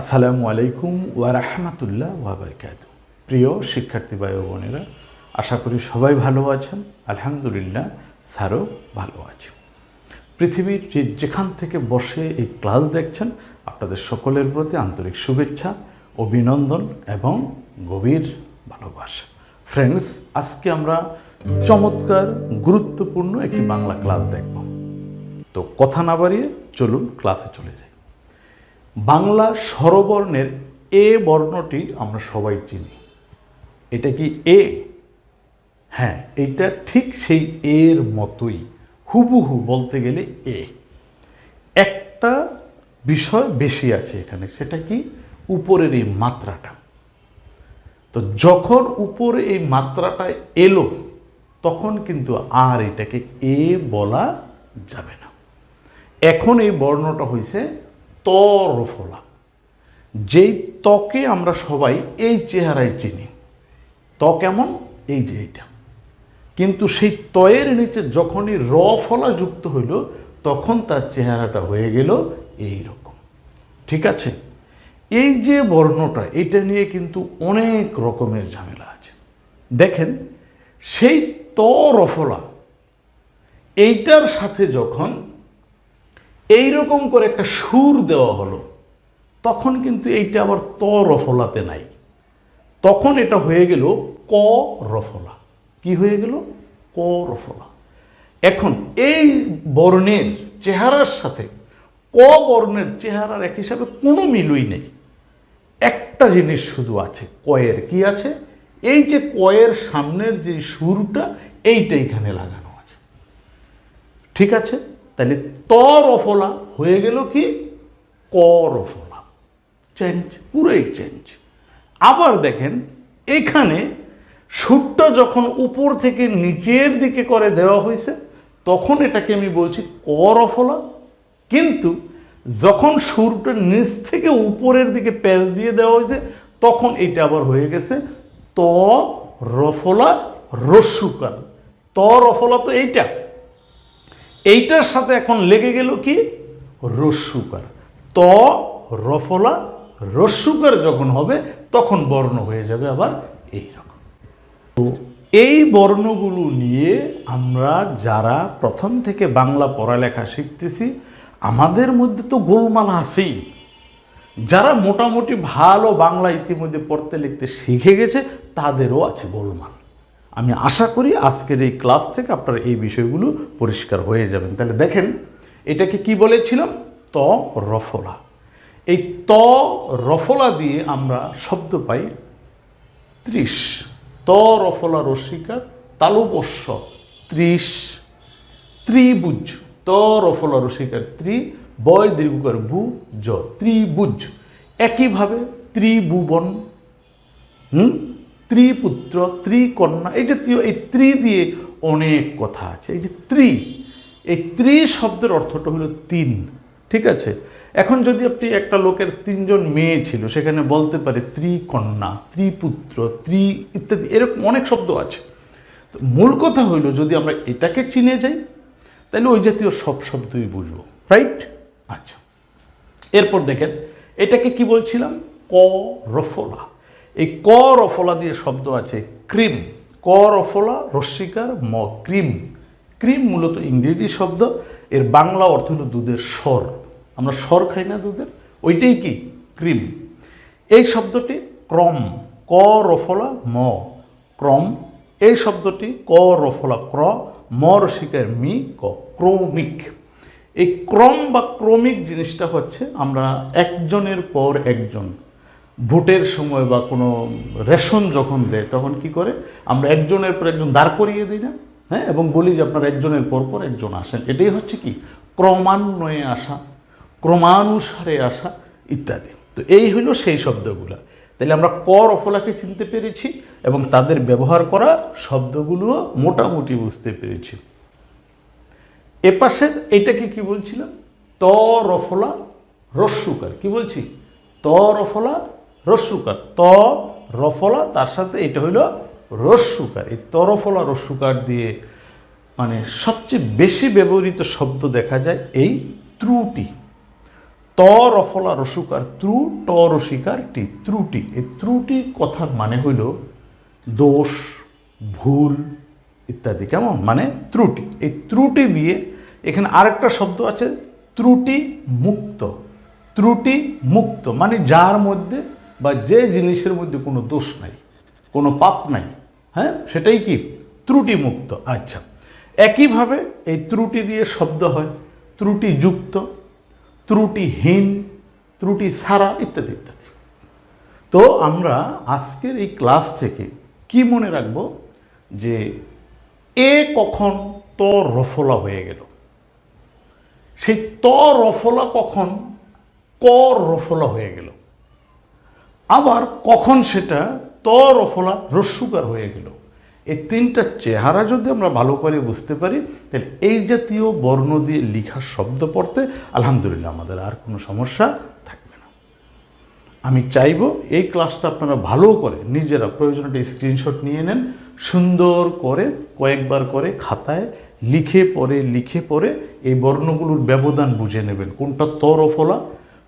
আসসালামু আলাইকুম ওয়ারাহমাতুল্লাহ ওয়াবারকাত প্রিয় শিক্ষার্থী ভাই বোনেরা, আশা করি সবাই ভালো আছেন। আলহামদুলিল্লাহ, স্যারও ভালো আছে পৃথিবীর যে যেখান থেকে বসে এই ক্লাস দেখছেন, আপনাদের সকলের প্রতি আন্তরিক শুভেচ্ছা, অভিনন্দন এবং গভীর ভালোবাসা। ফ্রেন্ডস আজকে আমরা চমৎকার, গুরুত্বপূর্ণ একটি বাংলা ক্লাস দেখব। তো কথা না বাড়িয়ে চলুন ক্লাসে চলে যাই। বাংলা স্বরবর্ণের এ বর্ণটি আমরা সবাই চিনি। এটা কি এ? হ্যাঁ এটা ঠিক সেই এর মতোই, হুবহু বলতে গেলে এ। একটা বিষয় বেশি আছে এখানে, সেটা কি? উপরের এই মাত্রাটা। তো যখন উপরে এই মাত্রাটা এলো, তখন কিন্তু আর এটাকে এ বলা যাবে না। এখন এই বর্ণটা হয়েছে তরফলা। যেই ত্বকে আমরা সবাই এই চেহারায় চিনি ত্বক কেমন? এই যে এইটা। কিন্তু সেই তয়ের নিচে যখনই র ফলা যুক্ত হইল, তখন তার চেহারাটা হয়ে গেল এই রকম ঠিক আছে? এই যে বর্ণটা, এটা নিয়ে কিন্তু অনেক রকমের ঝামেলা আছে। দেখেন, সেই ত রফলা এইটার সাথে যখন এই রকম করে একটা সুর দেওয়া হলো, তখন কিন্তু এইটা আবার ত রফলাতে নাই। তখন এটা হয়ে গেল ক রফলা। কি হয়ে গেল? ক রফলা। এখন এই বর্ণের চেহারার সাথে ক বর্ণের চেহারার এক হিসাবে কোনো মিলই নেই। একটা জিনিস শুধু আছে, কয়ের কি আছে? এই যে কয়ের সামনের যে সুরটা, এইটা এখানে লাগানো আছে। ঠিক আছে? তাহলে ত রফলা হয়ে গেল কি? ক রফলা চেঞ্জ পুরোই চেঞ্জ আবার দেখেন, এখানে সুরটা যখন উপর থেকে নিচের দিকে করে দেওয়া হয়েছে, তখন এটাকে আমি বলছি ক রফলা কিন্তু যখন সুরটা নিচ থেকে উপরের দিকে প্যাচ দিয়ে দেওয়া হয়েছে, তখন এটা আবার হয়ে গেছে ত রফলা রস্যুকার ত রফলা তো এইটা। এইটার সাথে এখন লেগে গেল কি? রস্যুকার ত, রফলা রস্যুকার যখন হবে, তখন বর্ণ হয়ে যাবে আবার এই রকম তো এই বর্ণগুলো নিয়ে আমরা যারা প্রথম থেকে বাংলা পড়ালেখা শিখতেছি, আমাদের মধ্যে তো গোলমাল আছেই। যারা মোটামুটি ভালো বাংলা ইতিমধ্যে পড়তে লিখতে শিখে গেছে, তাদেরও আছে গোলমাল। আমি আশা করি আজকের এই ক্লাস থেকে আপনারা এই বিষয়গুলো পরিষ্কার হয়ে যাবেন। তাহলে দেখেন, এটাকে কি বলেছিলাম ত রফলা। এই ত রফলা দিয়ে আমরা শব্দ পাই ত্রিশ। ত রফলা রসিকা, তালুবস্য ত্রিশ। ত্রিভুজ। ত রফলা রসিকার ত্রি বয় দীর্ঘকার ভু, জ। ত্রিভুজ। একইভাবে ত্রিভুবন। হুম? ত্রিপুত্র, ত্রিকন্যা, এই জাতীয় এই ত্রি দিয়ে অনেক কথা আছে। এই যে ত্রি, এই ত্রি শব্দের অর্থটা হলো তিন, ঠিক আছে? এখন যদি আপনি একটা লোকের তিনজন মেয়ে ছিল, সেখানে বলতে পারে ত্রিকন্যা, ত্রিপুত্র, ত্রি ইত্যাদি, এরকম অনেক শব্দ আছে। তো মূল কথা হইল যদি আমরা এটাকে চিনে যাই, তাহলে ওই জাতীয় সব শব্দই বুঝব রাইট আচ্ছা। এরপর দেখেন, এটাকে কি বলছিলাম? ক রফলা এই ক রফলা দিয়ে শব্দ আছে ক্রিম। ক রফলা রস্বীকার ম, ক্রিম। ক্রিম মূলত ইংরেজি শব্দ, এর বাংলা অর্থ হলো দুধের স্বর। আমরা স্বর খাই না দুধের, ওইটাই কি? ক্রিম। এই শব্দটি ক্রম ক রফলা ম। ক্রম। এই শব্দটি ক রফলা ক্র। ম রসিকার মি, ক। ক্রমিক। এই ক্রম বা ক্রমিক জিনিসটা হচ্ছে আমরা একজনের পর একজন ভোটের সময় বা কোনো রেশন যখন দেয়, তখন কি করে? আমরা একজনের পর একজন দাঁড় করিয়ে দিই না হ্যাঁ? এবং বলি যে আপনার একজনের পর পর একজন আসেন। এটাই হচ্ছে কি? ক্রমান্বয়ে আসা, ক্রমানুসারে আসা ইত্যাদি। তো এই হলো সেই শব্দগুলো। তাহলে আমরা ক রফলাকে চিনতে পেরেছি এবং তাদের ব্যবহার করা শব্দগুলোও মোটামুটি বুঝতে পেরেছি। এপাশের এটাকে কি বলছিলাম? ত রফলা রস্যুকার কি বলছি? ত রফলা রস্যুকার ত, রফলা, তার সাথে এটা হইল রস্যুকার এই তরফলা রস্যুকার দিয়ে মানে সবচেয়ে বেশি ব্যবহৃত শব্দ দেখা যায় এই ত্রুটি। ত, রফলা, রসুকার, ত্রু, ট, রসিকার, টি, ত্রুটি। এই ত্রুটি কথার মানে হইল দোষ, ভুল ইত্যাদি। কেমন? মানে ত্রুটি। এই ত্রুটি দিয়ে এখানে আরেকটা শব্দ আছে, ত্রুটি মুক্ত। ত্রুটি মুক্ত। মানে যার মধ্যে বা যে জিনিসের মধ্যে কোনো দোষ নাই, কোনো পাপ নাই হ্যাঁ সেটাই কি? ত্রুটি মুক্ত আচ্ছা একইভাবে এই ত্রুটি দিয়ে শব্দ হয়, ত্রুটিযুক্ত, ত্রুটিহীন ত্রুটি ছাড়া ইত্যাদি ইত্যাদি। তো আমরা আজকের এই ক্লাস থেকে কি মনে রাখব? যে এ কখন ত রফলা হয়ে গেল? সেই ত রফলা কখন, ক রফলা হয়ে গেল? আবার কখন সেটা তর অফলা রস্যুকার হয়ে গেল। এই তিনটা চেহারা যদি আমরা ভালো করে বুঝতে পারি, তাহলে এই জাতীয় বর্ণ দিয়ে লিখা শব্দ পড়তে আলহামদুলিল্লাহ আমাদের আর কোনো সমস্যা থাকবে না। আমি চাইব এই ক্লাসটা আপনারা ভালো করে নিজেরা প্রয়োজনটা স্ক্রিনশট নিয়ে নেন, সুন্দর করে কয়েকবার করে খাতায় লিখে পড়ে লিখে পড়ে এই বর্ণগুলোর ব্যবধান বুঝে নেবেন। কোনটা তরফলা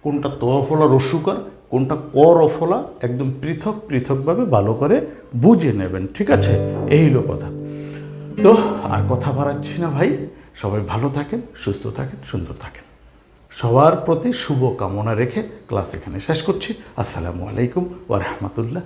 কোনটা তরফলা রসুকার কোনটা করফলা একদম পৃথক, পৃথকভাবে ভালো করে বুঝে নেবেন, ঠিক আছে? এই হলো কথা। তো আর কথা বাড়াচ্ছি না ভাই। সবাই ভালো থাকেন, সুস্থ থাকেন, সুন্দর থাকেন। সবার প্রতি শুভ কামনা রেখে ক্লাস এখানে শেষ করছি। আসসালামু আলাইকুম ওয়া রাহমাতুল্লাহ